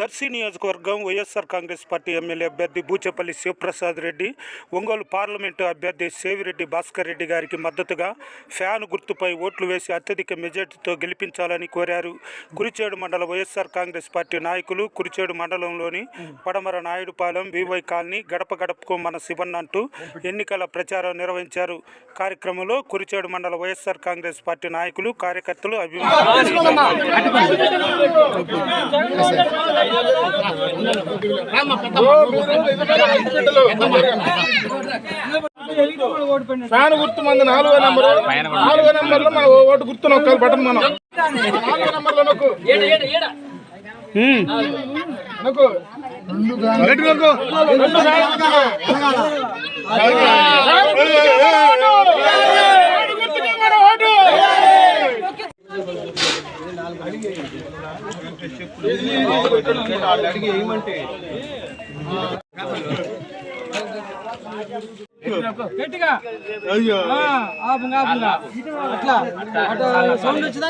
దర్శి నియోజకవర్గం YSR Congress party MLA అభ్యర్థి Buchepalli Sivaprasad Reddy Ongole parliament అభ్యర్థి సేవిరెడ్డి భాస్కర్ రెడ్డి గారికి మద్దతుగా ఫ్యాన్ గుర్తుపై ఓట్లు వేసి అత్యధిక మెజార్టీతో గెలిపించాలని కోరారు. కురిచేడు మండల వైఎస్ఆర్ కాంగ్రెస్ పార్టీ నాయకులు కురిచేడు మండలంలోని పడమర నాయుడుపాలెం వివై కాలనీ గడప గడపకు మన శివన్ అంటూ ఎన్నికల ప్రచారం నిర్వహించారు. కార్యక్రమంలో కురిచేడు మండల వైఎస్ఆర్ కాంగ్రెస్ పార్టీ నాయకులు కార్యకర్తలు అభిమానులు. ఫ్యాన్ గుర్తు మంది నాలుగో నెంబర్. నాలుగో నెంబర్లో మన ఓటు గుర్తు నొక్కాలి బటన్ మనం. నాలుగో నెంబర్లో నొక్కు. నొక్కు గట్టి నొక్కు. రెండు ఫ్యాన్ గుర్తులు. ఓటు గుర్తుకే మన ఓటు. గట్టిగా. అట్లా. అటు సౌండ్ వచ్చిందా?